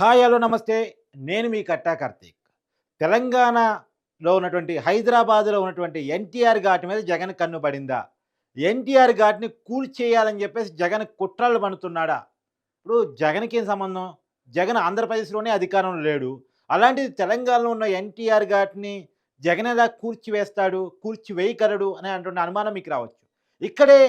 Hi hello నమస్తే. నేను మీ కట్టా కార్తీక్. తెలంగాణలో ఉన్నటువంటి హైదరాబాద్లో ఉన్నటువంటి ఎన్టీఆర్ ఘాట్ మీద జగన్ కన్ను పడిందా? ఎన్టీఆర్ ఘాట్ని కూల్చేయాలని చెప్పేసి జగన్ కుట్రలు పడుతున్నాడా? ఇప్పుడు జగన్కి ఏం సంబంధం? జగన్ ఆంధ్రప్రదేశ్లోనే అధికారంలో లేడు. అలాంటిది తెలంగాణలో ఉన్న ఎన్టీఆర్ ఘాట్ని జగన్ ఎలా కూల్చివేస్తాడు? కూల్చివేయగలడు అనే అటువంటి అనుమానం మీకు రావచ్చు. ఇక్కడే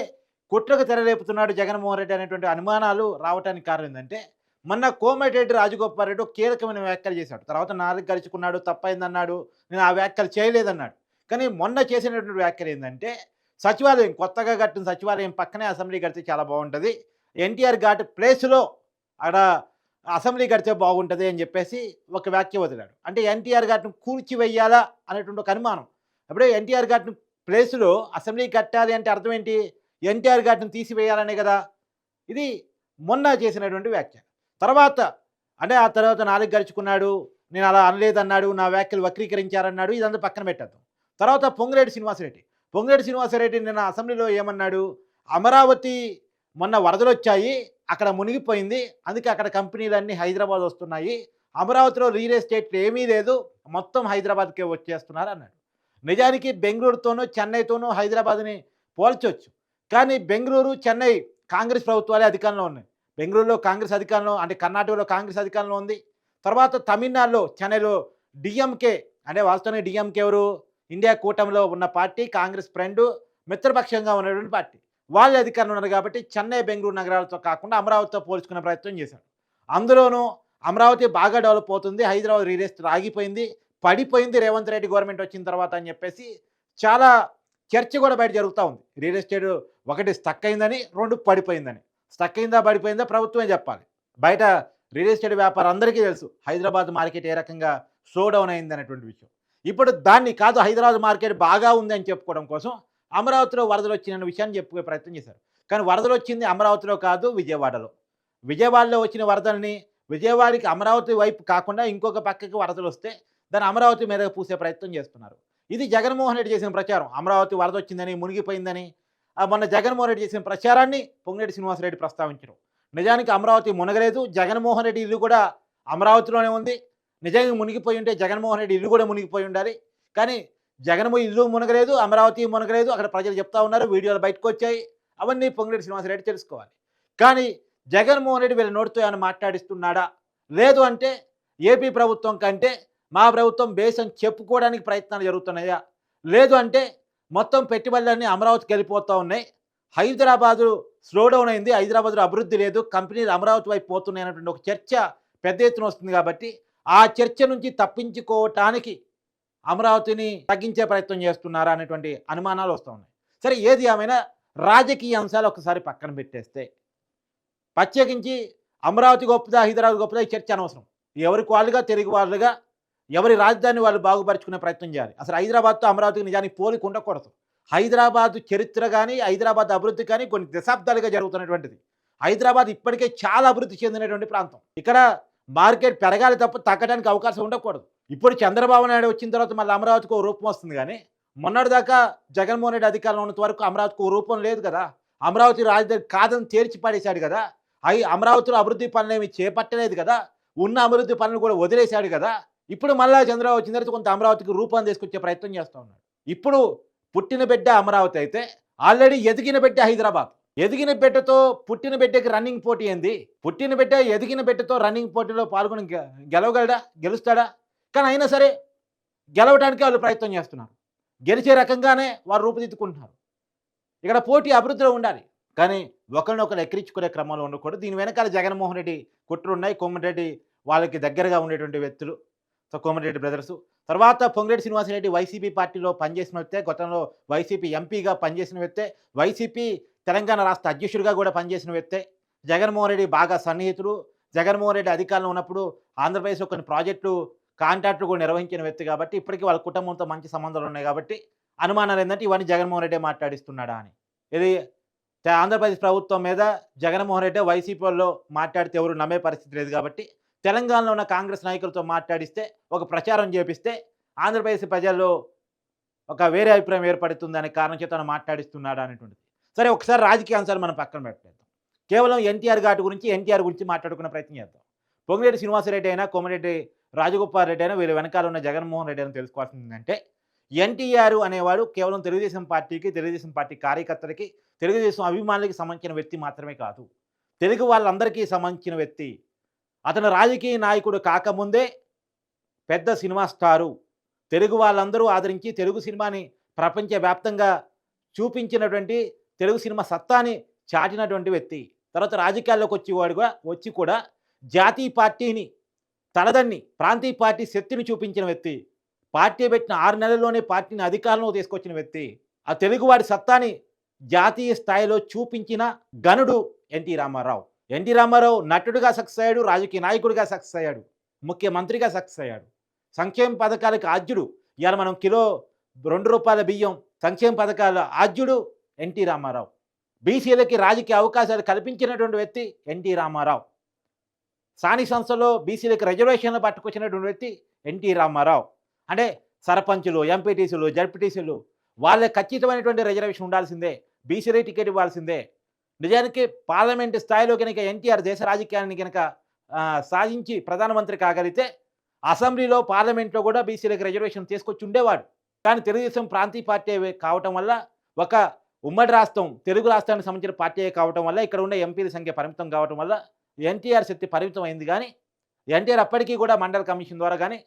కుట్రకు తెరలేపుతున్నాడు జగన్మోహన్ రెడ్డి అనేటువంటి అనుమానాలు రావడానికి కారణం ఏంటంటే మొన్న కోమటిరెడ్డి రాజగోపాల్రెడ్డి ఒక కీలకమైన వ్యాఖ్యలు చేశాడు. తర్వాత నాలుగు గడుచుకున్నాడు తప్పైందన్నాడు నేను ఆ వ్యాఖ్యలు చేయలేదన్నాడు. కానీ మొన్న చేసినటువంటి వ్యాఖ్యలు ఏంటంటే సచివాలయం కొత్తగా కట్టిన సచివాలయం పక్కనే అసెంబ్లీ కడితే చాలా బాగుంటుంది. ఎన్టీఆర్ ఘాట్ ప్లేస్లో అక్కడ అసెంబ్లీ కడితే బాగుంటుంది అని చెప్పేసి ఒక వ్యాఖ్య వదిలాడు. అంటే ఎన్టీఆర్ ఘాట్ను కూల్చివేయాలా అనేటువంటి ఒక అనుమానం. అప్పుడే ఎన్టీఆర్ ఘాట్ను ప్లేస్లో అసెంబ్లీ కట్టాలి అంటే అర్థం ఏంటి? ఎన్టీఆర్ ఘాట్ను తీసివేయాలనే కదా. ఇది మొన్న చేసినటువంటి వ్యాఖ్య. తర్వాత అంటే ఆ తర్వాత నాలుగు గడుచుకున్నాడు నేను అలా అనలేదన్నాడు నా వ్యాఖ్యలు వక్రీకరించారన్నాడు ఇదంతా పక్కన పెట్టద్దాం. తర్వాత పొంగిరెడ్డి శ్రీనివాసరెడ్డి. పొంగిరెడ్డి శ్రీనివాసరెడ్డి నిన్న అసెంబ్లీలో ఏమన్నాడు? అమరావతి మొన్న వరదలు వచ్చాయి అక్కడ మునిగిపోయింది అందుకే అక్కడ కంపెనీలన్నీ హైదరాబాద్ వస్తున్నాయి అమరావతిలో రియల్ ఎస్టేట్ ఏమీ లేదు మొత్తం హైదరాబాద్కే వచ్చేస్తున్నారు అన్నాడు. నిజానికి బెంగళూరుతోనూ చెన్నైతోనూ హైదరాబాద్ని పోల్చొచ్చు కానీ బెంగళూరు చెన్నై కాంగ్రెస్ ప్రభుత్వాలే అధికారంలో ఉన్నాయి. బెంగళూరులో కాంగ్రెస్ అధికారంలో అంటే కర్ణాటకలో కాంగ్రెస్ అధికారంలో ఉంది. తర్వాత తమిళనాడులో చెన్నైలో డిఎంకే అంటే వాస్తవానికి డిఎంకే ఎవరు? ఇండియా కూటమిలో ఉన్న పార్టీ కాంగ్రెస్ ఫ్రెండ్ మిత్రపక్షంగా ఉన్నటువంటి పార్టీ. వాళ్ళు అధికారంలో ఉన్నారు కాబట్టి చెన్నై బెంగళూరు నగరాలతో కాకుండా అమరావతితో పోల్చుకునే ప్రయత్నం చేశాడు అందులోనూ అమరావతి బాగా డెవలప్ అవుతుంది హైదరాబాద్ రియల్ ఎస్టేట్ ఆగిపోయింది పడిపోయింది రేవంత్ రెడ్డి గవర్నమెంట్ వచ్చిన తర్వాత అని చెప్పేసి చాలా చర్చ కూడా బయట జరుగుతూ ఉంది. రియల్ ఎస్టేట్ ఒకటి స్టక్ అయిందని రెండు పడిపోయిందని. స్టక్ అయిందా పడిపోయిందా ప్రభుత్వమే చెప్పాలి. బయట రియల్ ఎస్టేట్ వ్యాపారం అందరికీ తెలుసు హైదరాబాద్ మార్కెట్ ఏ రకంగా స్లో డౌన్ అయింది అనేటువంటి విషయం. ఇప్పుడు దాన్ని కాదు హైదరాబాద్ మార్కెట్ బాగా ఉంది అని చెప్పుకోవడం కోసం అమరావతిలో వరదలు వచ్చిన విషయాన్ని చెప్పుకునే ప్రయత్నం చేశారు. కానీ వరదలు వచ్చింది అమరావతిలో కాదు విజయవాడలో. విజయవాడలో వచ్చిన వరదల్ని విజయవాడకి అమరావతి వైపు కాకుండా ఇంకొక పక్కకి వరదలు వస్తే దాన్ని అమరావతి మీద పూసే ప్రయత్నం చేస్తున్నారు. ఇది జగన్మోహన్ రెడ్డి చేసిన ప్రచారం. అమరావతి వరద వచ్చిందని మునిగిపోయిందని మొన్న జగన్మోహన్ రెడ్డి చేసిన ప్రచారాన్ని పొంగిరెడ్డి శ్రీనివాసరెడ్డి ప్రస్తావించడం. నిజానికి అమరావతి మునగలేదు. జగన్మోహన్ రెడ్డి ఇల్లు కూడా అమరావతిలోనే ఉంది. నిజంగా మునిగిపోయి ఉంటే జగన్మోహన్ రెడ్డి ఇల్లు కూడా మునిగిపోయి ఉండాలి. కానీ జగన్మోహన్ ఇల్లు మునగలేదు అమరావతి మునగలేదు అక్కడ ప్రజలు చెప్తా ఉన్నారు వీడియోలు బయటకు వచ్చాయి. అవన్నీ పొంగిరెడ్డి శ్రీనివాసరెడ్డి తెలుసుకోవాలి. కానీ జగన్మోహన్ రెడ్డి వీళ్ళ నోటితో ఏమైనా మాట్లాడిస్తున్నాడా? లేదు అంటే ఏపీ ప్రభుత్వం కంటే మా ప్రభుత్వం బేస్ అని చెప్పుకోవడానికి ప్రయత్నాలు జరుగుతున్నాయా? లేదు అంటే మొత్తం పెట్టుబడులన్నీ అమరావతికి వెళ్ళిపోతూ ఉన్నాయి. హైదరాబాదు స్లో డౌన్ అయింది. హైదరాబాద్లో అభివృద్ధి లేదు. కంపెనీలు అమరావతి వైపు పోతున్నాయి అనేటువంటి ఒక చర్చ పెద్ద ఎత్తున వస్తుంది కాబట్టి ఆ చర్చ నుంచి తప్పించుకోవటానికి అమరావతిని తగ్గించే ప్రయత్నం చేస్తున్నారా అనేటువంటి అనుమానాలు వస్తూ ఉన్నాయి. సరే ఏది ఏమైనా రాజకీయ అంశాలు ఒకసారి పక్కన పెట్టేస్తే ప్రత్యేకించి అమరావతి గొప్పదా హైదరాబాద్ గొప్పదా ఈ చర్చ అనవసరం. ఎవరికి వాళ్ళుగా తెలుగు వాళ్ళుగా ఎవరి రాజధాని వాళ్ళు బాగుపరుచుకునే ప్రయత్నం చేయాలి. అసలు హైదరాబాద్తో అమరావతికి నిజానికి పోలిక ఉండకూడదు. హైదరాబాద్ చరిత్ర కానీ హైదరాబాద్ అభివృద్ధి కానీ కొన్ని దశాబ్దాలుగా జరుగుతున్నటువంటిది. హైదరాబాద్ ఇప్పటికే చాలా అభివృద్ధి చెందినటువంటి ప్రాంతం. ఇక్కడ మార్కెట్ పెరగాలి తప్ప తగ్గడానికి అవకాశం ఉండకూడదు. ఇప్పుడు చంద్రబాబు నాయుడు వచ్చిన తర్వాత మళ్ళీ అమరావతికి ఒక రూపం వస్తుంది కానీ మొన్నటిదాకా జగన్మోహన్ రెడ్డి అధికారంలో ఉన్నంత వరకు అమరావతికి ఒక రూపం లేదు కదా. అమరావతి రాజధాని కాదని తేల్చి పడేశాడు కదా. అవి అమరావతిలో అభివృద్ధి పనులు ఏమి చేపట్టలేదు కదా. ఉన్న అభివృద్ధి పనులు కూడా వదిలేశాడు కదా. ఇప్పుడు మళ్ళా చంద్రబాబు వచ్చిన తర్వాత కొంత అమరావతికి రూపం తీసుకొచ్చే ప్రయత్నం చేస్తూ ఉన్నాడు. ఇప్పుడు పుట్టిన బిడ్డ అమరావతి అయితే ఆల్రెడీ ఎదిగిన బిడ్డ హైదరాబాద్. ఎదిగిన బిడ్డతో పుట్టిన బిడ్డకి రన్నింగ్ పోటీ ఏంది? పుట్టిన బిడ్డ ఎదిగిన బిడ్డతో రన్నింగ్ పోటీలో పాల్గొని గె- గెలవగలడా? గెలుస్తాడా? కానీ అయినా సరే గెలవడానికి వాళ్ళు ప్రయత్నం చేస్తున్నారు. గెలిచే రకంగానే వారు రూపుదిద్దుకుంటున్నారు. ఇక్కడ పోటీ అభివృద్ధిలో ఉండాలి. కానీ ఒకరినొకరు ఎక్కిరించుకునే క్రమంలో ఉండకూడదు. దీని వెనకాల జగన్మోహన్ రెడ్డి కుట్రలు ఉన్నాయి. కోమటిరెడ్డి వాళ్ళకి దగ్గరగా ఉండేటువంటి వ్యక్తులు సో కోమటిరెడ్డి బ్రదర్స్. తర్వాత పొంగిరెడ్డి శ్రీనివాసరెడ్డి వైసీపీ పార్టీలో పనిచేసిన వ్యక్తే గతంలో వైసీపీ ఎంపీగా పనిచేసిన వ్యక్తే వైసీపీ తెలంగాణ రాష్ట్ర అధ్యక్షుడిగా కూడా పనిచేసిన వ్యక్తే. జగన్మోహన్ రెడ్డి బాగా సన్నిహితుడు. జగన్మోహన్ రెడ్డి అధికారంలో ఉన్నప్పుడు ఆంధ్రప్రదేశ్లో కొన్ని ప్రాజెక్టులు కాంట్రాక్టులు కూడా నిర్వహించిన వ్యక్తి కాబట్టి ఇప్పటికీ వాళ్ళ కుటుంబంతో మంచి సంబంధాలు ఉన్నాయి కాబట్టి అనుమానాలు ఏంటంటే ఇవన్నీ జగన్మోహన్ రెడ్డి మాట్లాడిస్తున్నాడా అని. ఇది ఆంధ్రప్రదేశ్ ప్రభుత్వం మీద జగన్మోహన్ రెడ్డి వైసీపీలో మాట్లాడితే ఎవరు నమ్మే పరిస్థితి లేదు కాబట్టి తెలంగాణలో ఉన్న కాంగ్రెస్ నాయకులతో మాట్లాడిస్తే ఒక ప్రచారం చేపిస్తే ఆంధ్రప్రదేశ్ ప్రజల్లో ఒక వేరే అభిప్రాయం ఏర్పడుతుందనే కారణం చేత మాట్లాడిస్తున్నాడు అనేటువంటిది. సరే ఒకసారి రాజకీయ అంశాలు మనం పక్కన పెట్టేద్దాం. కేవలం ఎన్టీఆర్ ఘాట్ గురించి ఎన్టీఆర్ గురించి మాట్లాడుకునే ప్రయత్నం చేద్దాం. పొంగిరెడ్డి శ్రీనివాసరెడ్డి అయినా కోమరెడ్డి రాజగోపాల్ రెడ్డి అయినా వీళ్ళ వెనకాల ఉన్న జగన్మోహన్ రెడ్డి అని తెలుసుకోవాల్సింది ఏంటంటే ఎన్టీఆర్ అనేవాడు కేవలం తెలుగుదేశం పార్టీకి తెలుగుదేశం పార్టీ కార్యకర్తలకి తెలుగుదేశం అభిమానులకి సంబంధించిన వ్యక్తి మాత్రమే కాదు. తెలుగు వాళ్ళందరికీ సంబంధించిన వ్యక్తి అతను రాజకీయ నాయకుడు కాకముందే పెద్ద సినిమా స్టారు. తెలుగు వాళ్ళందరూ ఆదరించి తెలుగు సినిమాని ప్రపంచవ్యాప్తంగా చూపించినటువంటి తెలుగు సినిమా సత్తాని చాటినటువంటి వ్యక్తి. తర్వాత రాజకీయాల్లోకి వచ్చేవాడుగా వచ్చి కూడా జాతీయ పార్టీని తలదన్ని ప్రాంతీయ పార్టీ శక్తిని చూపించిన వ్యక్తి. పార్టీ పెట్టిన ఆరు నెలల్లోనే పార్టీని అధికారంలో తీసుకొచ్చిన వ్యక్తి. ఆ తెలుగువాడి సత్తాని జాతీయ స్థాయిలో చూపించిన గనుడు ఎన్టీ రామారావు. ఎన్టీ రామారావు నటుడుగా సక్సెస్ అయ్యాడు రాజకీయ నాయకుడిగా సక్సెస్ అయ్యాడు ముఖ్యమంత్రిగా సక్సెస్ అయ్యాడు. సంక్షేమ పథకాలకు ఆద్యుడు. ఇవాళ మనం కిలో రెండు రూపాయల బియ్యం సంక్షేమ పథకాల ఆద్యుడు ఎన్టీ రామారావు. బీసీలకి రాజకీయ అవకాశాలు కల్పించినటువంటి వ్యక్తి ఎన్టీ రామారావు. స్థానిక సంస్థలో బీసీలకి రిజర్వేషన్లు పట్టుకొచ్చినటువంటి వ్యక్తి ఎన్టీ రామారావు. అంటే సర్పంచులు ఎంపీటీసీలు జడ్పీటీసీలు వాళ్ళకి ఖచ్చితమైనటువంటి రిజర్వేషన్ ఉండాల్సిందే. బీసీలకి టికెట్ ఇవ్వాల్సిందే. నిజానికి పార్లమెంట్ స్థాయిలో కనుక ఎన్టీఆర్ దేశ రాజకీయాన్ని కనుక సాధించి ప్రధానమంత్రి కాగలిగితే అసెంబ్లీలో పార్లమెంట్లో కూడా బీసీలకు రిజర్వేషన్ తీసుకొచ్చి ఉండేవాడు కానీ తెలుగుదేశం ప్రాంతీయ పార్టీ కావటం వల్ల ఒక ఉమ్మడి రాష్ట్రం తెలుగు రాష్ట్రానికి సంబంధించిన పార్టీ కావటం వల్ల ఇక్కడ ఉండే ఎంపీల సంఖ్య పరిమితం కావటం వల్ల ఎన్టీఆర్ శక్తి పరిమితం అయింది కానీ ఎన్టీఆర్ అప్పటికీ కూడా మండల కమిషన్ ద్వారా కానీ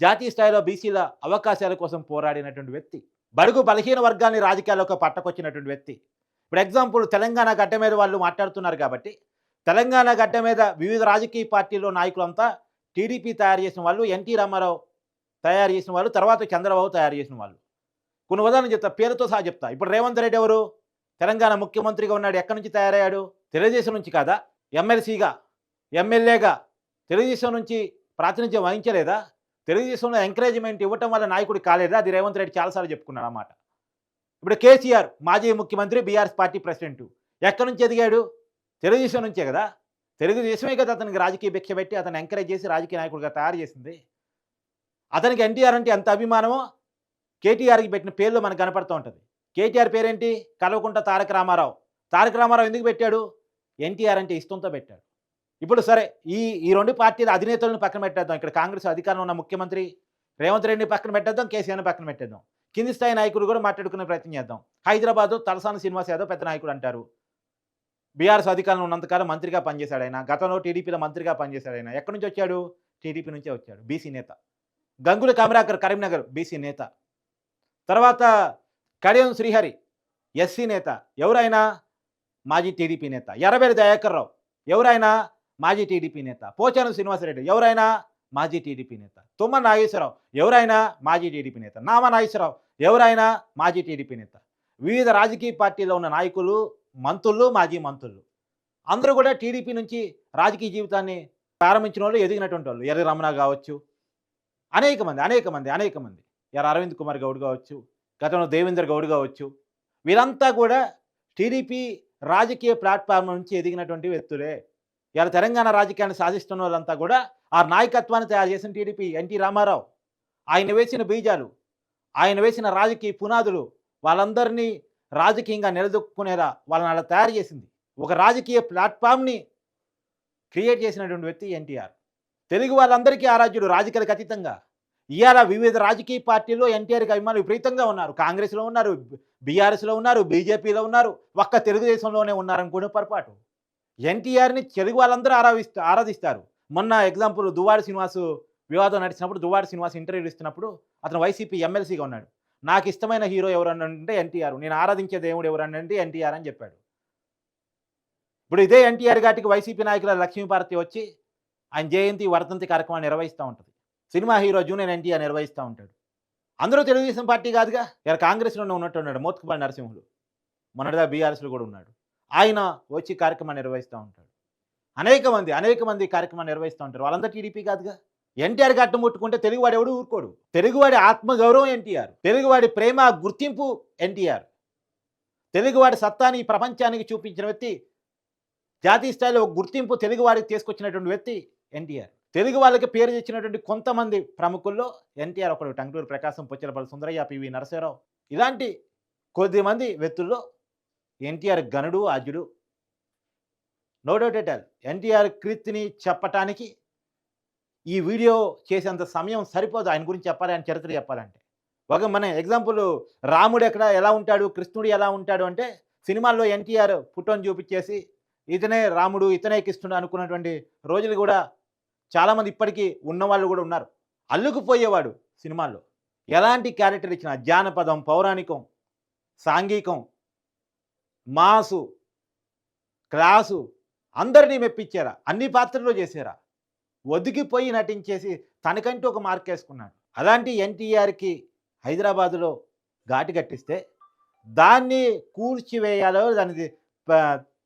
జాతీయ స్థాయిలో బీసీల అవకాశాల కోసం పోరాడినటువంటి వ్యక్తి బడుగు బలహీన వర్గాన్ని రాజకీయాల్లోకి పట్టకొచ్చినటువంటి వ్యక్తి ఇప్పుడు ఎగ్జాంపుల్ తెలంగాణ గడ్డ మీద వాళ్ళు మాట్లాడుతున్నారు కాబట్టి తెలంగాణ గడ్డ మీద వివిధ రాజకీయ పార్టీలో నాయకులంతా టీడీపీ తయారు చేసిన వాళ్ళు ఎన్టీ రామారావు తయారు చేసిన వాళ్ళు తర్వాత చంద్రబాబు తయారు చేసిన వాళ్ళు. కొన్ని ఉదాహరణ చెప్తా పేరుతో సహా చెప్తా. ఇప్పుడు రేవంత్ రెడ్డి ఎవరు? తెలంగాణ ముఖ్యమంత్రిగా ఉన్నాడు ఎక్కడి నుంచి తయారయ్యాడు? తెలుగుదేశం నుంచి కాదా? ఎమ్మెల్సీగా ఎమ్మెల్యేగా తెలుగుదేశం నుంచి ప్రాతినిధ్యం వహించలేదా? తెలుగుదేశంలో ఎంకరేజ్మెంట్ ఇవ్వటం వల్ల నాయకుడు కాలేదా? అది రేవంత్ రెడ్డి చాలాసార్లు చెప్పుకున్నాడు అన్నమాట ఇప్పుడు కేసీఆర్ మాజీ ముఖ్యమంత్రి బీఆర్ఎస్ పార్టీ ప్రెసిడెంట్. ఎక్కడి నుంచి ఎదిగాడు? తెలుగుదేశం నుంచే కదా. తెలుగుదేశమే కదా అతనికి రాజకీయ భిక్ష పెట్టి అతను ఎంకరేజ్ చేసి రాజకీయ నాయకుడిగా తయారు చేసింది. అతనికి ఎన్టీఆర్ అంటే ఎంత అభిమానమో కేటీఆర్కి పెట్టిన పేర్లు మనకు కనపడుతూ ఉంటుంది. కేటీఆర్ పేరేంటి? కలవకుంట తారక రామారావు. తారక రామారావు ఎందుకు పెట్టాడు? ఎన్టీఆర్ అంటే ఇష్టంతో పెట్టాడు. ఇప్పుడు సరే ఈ ఈ రెండు పార్టీల అధినేతలను పక్కన పెట్టేద్దాం. ఇక్కడ కాంగ్రెస్ అధికారంలో ఉన్న ముఖ్యమంత్రి రేవంత్ రెడ్డిని పక్కన పెట్టేద్దాం కేసీఆర్ని పక్కన పెట్టేద్దాం. కింది స్థాయి నాయకుడు కూడా మాట్లాడుకునే ప్రయత్నం చేద్దాం. హైదరాబాద్ తలసాని శ్రీనివాస్ యాదవ్ పెద్ద నాయకుడు అంటారు. బీఆర్ఎస్ అధికారంలో ఉన్నంతకాలం మంత్రిగా పనిచేశాడు ఆయన. గతంలో టీడీపీలో మంత్రిగా పనిచేశాడు ఆయన. ఎక్కడి నుంచి వచ్చాడు? టీడీపీ నుంచే వచ్చాడు. బీసీ నేత. గంగుల కమరాకర్ కరీంనగర్ బీసీ నేత. తర్వాత కడియం శ్రీహరి ఎస్సీ నేత. ఎవరైనా? మాజీ టీడీపీ నేత. ఎర్రబెల్లి దయాకర్ రావు. ఎవరైనా? మాజీ టీడీపీ నేత. పోచారం శ్రీనివాసరెడ్డి. ఎవరైనా? మాజీ టీడీపీ నేత. తుమ్మ నాగేశ్వరరావు. ఎవరైనా మాజీ టీడీపీ నేత. నామ నాగేశ్వరరావు. ఎవరైనా మాజీ టీడీపీ నేత. వివిధ రాజకీయ పార్టీలో ఉన్న నాయకులు మంత్రులు మాజీ మంత్రులు. అందరూ కూడా టీడీపీ నుంచి రాజకీయ జీవితాన్ని ప్రారంభించిన వాళ్ళు ఎదిగినటువంటి వాళ్ళు. ఎర్ర రమణ కావచ్చు. అనేక మంది అనేక మంది అనేక మంది. ఎర్ర అరవింద్ కుమార్ గౌడ్ కావచ్చు. గతంలో దేవేందర్ గౌడ్ కావచ్చు. వీరంతా కూడా టీడీపీ రాజకీయ ప్లాట్ఫామ్ నుంచి ఎదిగినటువంటి వ్యక్తులే. ఇలా తెలంగాణ రాజకీయాన్ని సాధిస్తున్న వాళ్ళంతా కూడా ఆ నాయకత్వాన్ని తయారు చేసిన టీడీపీ ఎన్టీ రామారావు ఆయన వేసిన బీజాలు ఆయన వేసిన రాజకీయ పునాదులు వాళ్ళందరినీ రాజకీయంగా నిలదొక్కునేలా వాళ్ళని అలా తయారు చేసింది. ఒక రాజకీయ ప్లాట్ఫామ్ని క్రియేట్ చేసినటువంటి వ్యక్తి ఎన్టీఆర్. తెలుగు వాళ్ళందరికీ ఆరాధ్యుడు రాజకీయాలకు అతీతంగా. ఇవాళ వివిధ రాజకీయ పార్టీల్లో ఎన్టీఆర్కి అభిమానులు విపరీతంగా ఉన్నారు. కాంగ్రెస్లో ఉన్నారు బీఆర్ఎస్లో ఉన్నారు బీజేపీలో ఉన్నారు ఒక్క తెలుగుదేశంలోనే ఉన్నారనుకునే పొరపాటు. ఎన్టీఆర్ని తెలుగు వాళ్ళందరూ ఆరాధిస్తూ ఆరాధిస్తారు. మొన్న ఎగ్జాంపుల్ దువ్వాడి శ్రీనివాసు వివాదం నడిచినప్పుడు దువ్వాడి శ్రీనివాస్ ఇంటర్వ్యూ ఇస్తున్నప్పుడు అతను వైసీపీ ఎమ్మెల్సీగా ఉన్నాడు. నాకు ఇష్టమైన హీరో ఎవరన్నా అంటే ఎన్టీఆర్. నేను ఆరాధించే దేవుడు ఎవరన్నా అంటే ఎన్టీఆర్ అని చెప్పాడు. ఇప్పుడు ఇదే ఎన్టీఆర్ గారికి వైసీపీ నాయకుల లక్ష్మీపార్తి వచ్చి ఆయన జయంతి వర్ధంతి కార్యక్రమాన్ని నిర్వహిస్తూ ఉంటుంది. సినిమా హీరో జూనియర్ ఎన్టీఆర్ నిర్వహిస్తూ ఉంటాడు. అందరూ తెలుగుదేశం పార్టీ కాదుగా? ఇక్కడ కాంగ్రెస్లోనే ఉన్నట్టు ఉన్నాడు మోత్కుపాటి నరసింహులు మొన్నటిదా బీఆర్ఎస్లో కూడా ఉన్నాడు. ఆయన వచ్చి కార్యక్రమాన్ని నిర్వహిస్తూ ఉంటాడు. అనేక మంది అనేక మంది కార్యక్రమాన్ని నిర్వహిస్తూ ఉంటారు. వాళ్ళంతా టీడీపీ కాదుగా. ఎన్టీఆర్ గట్టం ముట్టుకుంటే తెలుగువాడు ఎవడు ఊరుకోడు. తెలుగువాడి ఆత్మగౌరవం ఎన్టీఆర్. తెలుగువాడి ప్రేమ గుర్తింపు ఎన్టీఆర్. తెలుగువాడి సత్తాని ప్రపంచానికి చూపించిన వ్యక్తి జాతీయ స్థాయిలో ఒక గుర్తింపు తెలుగువాడికి తీసుకొచ్చినటువంటి వ్యక్తి ఎన్టీఆర్. తెలుగు వాళ్ళకి పేరు తెచ్చినటువంటి కొంతమంది ప్రముఖుల్లో ఎన్టీఆర్ ఒకడు. టంగుటూరు ప్రకాశం పొచ్చలపల్లి సుందరయ్య పివి నరసింహరావు. ఇలాంటి కొద్దిమంది వ్యక్తుల్లో ఎన్టీఆర్ గనుడు ఆద్యుడు నో డౌట్ ఎట్ ఎన్టీఆర్ కీర్తిని చెప్పటానికి ఈ వీడియో చేసేంత సమయం సరిపోదు. ఆయన గురించి చెప్పాలి ఆయన చరిత్ర చెప్పాలంటే. ఒక మన ఎగ్జాంపుల్ రాముడు ఎక్కడ ఎలా ఉంటాడు కృష్ణుడు ఎలా ఉంటాడు అంటే సినిమాల్లో ఎన్టీఆర్ ఫోటోని చూపించేసి ఇతనే రాముడు ఇతనే కృష్ణుడు అనుకున్నటువంటి రోజులు కూడా చాలామంది ఇప్పటికీ ఉన్నవాళ్ళు కూడా ఉన్నారు. అల్లుకుపోయేవాడు సినిమాల్లో. ఎలాంటి క్యారెక్టర్ ఇచ్చినా జానపదం పౌరాణికం సాంఘికం మాసు క్లాసు అందరినీ మెప్పించారా? అన్ని పాత్రలు చేశారా? ఒదిగిపోయి నటించేసి తనకంటూ ఒక మార్క్ వేసుకున్నాడు అలాంటి ఎన్టీఆర్కి హైదరాబాదులో ఘాటి కట్టిస్తే దాన్ని కూల్చివేయాలో దాన్ని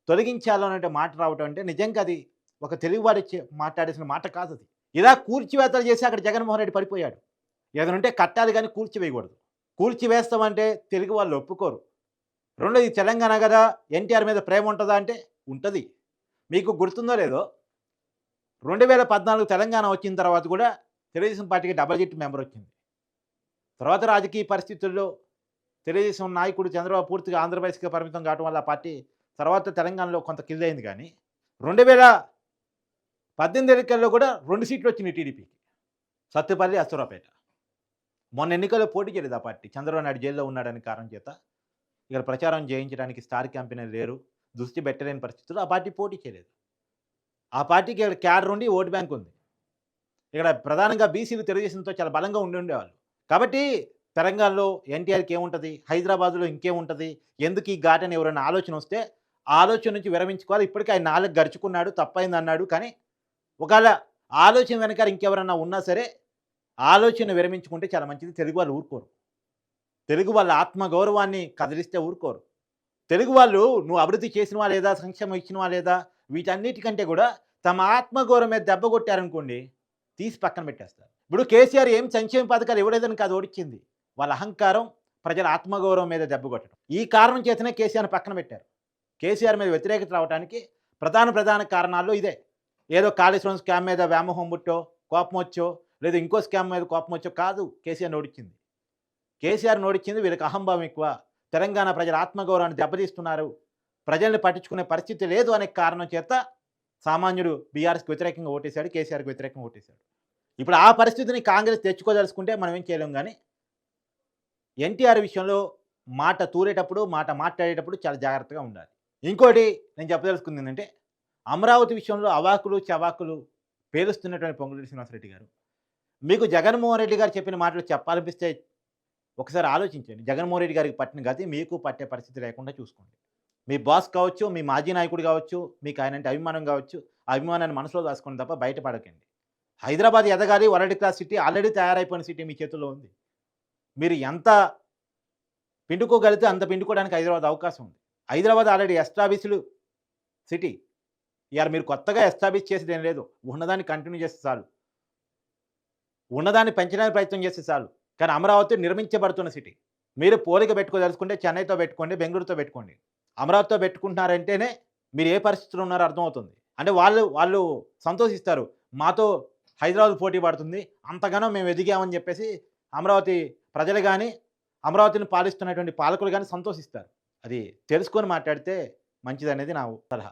తొలగించాలో అనే మాట రావటం అంటే నిజంగా అది ఒక తెలుగువాడు మాట్లాడేసిన మాట కాదు అది. ఇలా కూల్చివేతలు చేసి అక్కడ జగన్మోహన్ రెడ్డి పడిపోయాడు. ఏదైనా ఉంటే కట్టాలి కానీ కూల్చివేయకూడదు. కూల్చివేస్తామంటే తెలుగు వాళ్ళు ఒప్పుకోరు. రెండోది తెలంగాణ కదా ఎన్టీఆర్ మీద ప్రేమ ఉంటుందా అంటే ఉంటుంది. మీకు గుర్తుందో లేదో రెండు వేల పద్నాలుగు తెలంగాణ వచ్చిన తర్వాత కూడా తెలుగుదేశం పార్టీకి డబల్ జెట్ మెంబర్ వచ్చింది. తర్వాత రాజకీయ పరిస్థితుల్లో తెలుగుదేశం నాయకుడు చంద్రబాబు పూర్తిగా ఆంధ్రప్రదేశ్కి పరిమితం కావడం వల్ల పార్టీ తర్వాత తెలంగాణలో కొంత కిల్ అయింది కానీ రెండు వేల పద్దెనిమిది ఎన్నికల్లో కూడా రెండు సీట్లు వచ్చినాయి టీడీపీకి. సత్తుపల్లి అస్తురాపేట మొన్న ఎన్నికల్లో పోటీ చేయలేదు ఆ పార్టీ. చంద్రబాబు నాయుడు జైల్లో ఉన్నాడని కారణం చేత ఇక్కడ ప్రచారం చేయించడానికి స్టార్ క్యాంపెయినర్ లేరు దృష్టి పెట్టలేని పరిస్థితులు ఆ పార్టీ పోటీ చేయలేదు. ఆ పార్టీకి ఇక్కడ క్యాడర్ ఉండి ఓటు బ్యాంక్ ఉంది. ఇక్కడ ప్రధానంగా బీసీలు తెలుగుదేశంతో చాలా బలంగా ఉండి ఉండేవాళ్ళు. కాబట్టి తెలంగాణలో ఎన్టీఆర్కి ఏముంటుంది? హైదరాబాద్లో ఇంకేముంటుంది? ఎందుకు ఈ ఘాట్ అని ఎవరైనా ఆలోచన వస్తే ఆ ఆలోచన నుంచి విరమించుకోవాలి. ఇప్పటికీ ఆయన నాలుగు గడుచుకున్నాడు తప్పైంది అన్నాడు. కానీ ఒకవేళ ఆలోచన వెనకాల ఇంకెవరన్నా ఉన్నా సరే ఆలోచన విరమించుకుంటే చాలా మంచిది. తెలుగు వాళ్ళు ఊరుకోరు. తెలుగు వాళ్ళ ఆత్మగౌరవాన్ని కదిలిస్తే ఊరుకోరు. తెలుగు వాళ్ళు నువ్వు అభివృద్ధి చేసినవా లేదా సంక్షేమం ఇచ్చినవా లేదా వీటన్నిటికంటే కూడా తమ ఆత్మగౌరవం మీద దెబ్బ కొట్టారనుకోండి తీసి పక్కన పెట్టేస్తారు. ఇప్పుడు కేసీఆర్ ఏం సంక్షేమ పథకాలు ఇవ్వలేదని కాదు ఓడిచ్చింది. వాళ్ళ అహంకారం ప్రజల ఆత్మగౌరవం మీద దెబ్బ కొట్టడం. ఈ కారణం చేతనే కేసీఆర్ పక్కన పెట్టారు. కేసీఆర్ మీద వ్యతిరేకత రావడానికి ప్రధాన ప్రధాన కారణాల్లో ఇదే. ఏదో కాళేశ్వరం స్కామ్ మీద వ్యామోహం పుట్టో కోపం వచ్చో లేదా ఇంకో స్కామ్ మీద కోపం వచ్చో కాదు కేసీఆర్ ఓడిచ్చింది. కేసీఆర్ నోడిచ్చింది వీళ్ళకి అహంభావం ఎక్కువ. తెలంగాణ ప్రజల ఆత్మగౌరవాన్ని దెబ్బతీస్తున్నారు. ప్రజల్ని పట్టించుకునే పరిస్థితి లేదు అనే కారణం చేత సామాన్యుడు బీఆర్ఎస్కి వ్యతిరేకంగా ఓటేశాడు కేసీఆర్కి వ్యతిరేకంగా ఓటేశాడు. ఇప్పుడు ఆ పరిస్థితిని కాంగ్రెస్ తెచ్చుకోదలుచుకుంటే మనం ఏం చేయలేం కానీ ఎన్టీఆర్ విషయంలో మాట తూరేటప్పుడు మాట మాట్లాడేటప్పుడు చాలా జాగ్రత్తగా ఉండాలి. ఇంకోటి నేను చెప్పదలుచుకుంది ఏంటంటే అమరావతి విషయంలో అవాకులు చవాకులు పేలుస్తున్నటువంటి పొంగులేటి శ్రీనివాసరెడ్డి గారు. మీకు జగన్మోహన్ రెడ్డి గారు చెప్పిన మాటలు చెప్పాలనిపిస్తే ఒకసారి ఆలోచించండి. జగన్మోహన్ రెడ్డి గారికి పట్టిన గతి మీకు పట్టే పరిస్థితి లేకుండా చూసుకోండి. మీ బాస్ కావచ్చు మీ మాజీ నాయకుడు కావచ్చు మీకు ఆయన అంటే అభిమానం కావచ్చు ఆ అభిమానాన్ని మనసులో దాచుకోండి తప్ప బయటపడకండి. హైదరాబాద్ ఎదగాలి వరల్డ్ క్లాస్ సిటీ ఆల్రెడీ తయారైపోయిన సిటీ మీ చేతుల్లో ఉంది. మీరు ఎంత పిండుకోగలిగితే అంత పిండుకోవడానికి హైదరాబాద్ అవకాశం ఉంది. Hyderabad already established city. ఇవాళ మీరు కొత్తగా ఎస్టాబ్లిష్ చేసేది ఏం లేదు. ఉన్నదాన్ని కంటిన్యూ చేస్తే చాలు. ఉన్నదాన్ని పెంచడానికి ప్రయత్నం చేస్తే చాలు. కానీ అమరావతి నిర్మించబడుతున్న సిటీ మీరు పోలిక పెట్టుకోదలుచుకుంటే చెన్నైతో పెట్టుకోండి బెంగళూరుతో పెట్టుకోండి. అమరావతితో పెట్టుకుంటున్నారంటేనే మీరు ఏ పరిస్థితుల్లో ఉన్నారో అర్థమవుతుంది. అంటే వాళ్ళు వాళ్ళు సంతోషిస్తారు. మాతో హైదరాబాద్ పోటీ పడుతుంది. అంతగానో మేము ఎదిగామని చెప్పేసి అమరావతి ప్రజలు కానీ అమరావతిని పాలిస్తున్నటువంటి పాలకులు కానీ సంతోషిస్తారు. అది తెలుసుకొని మాట్లాడితే మంచిదనేది నా సలహా.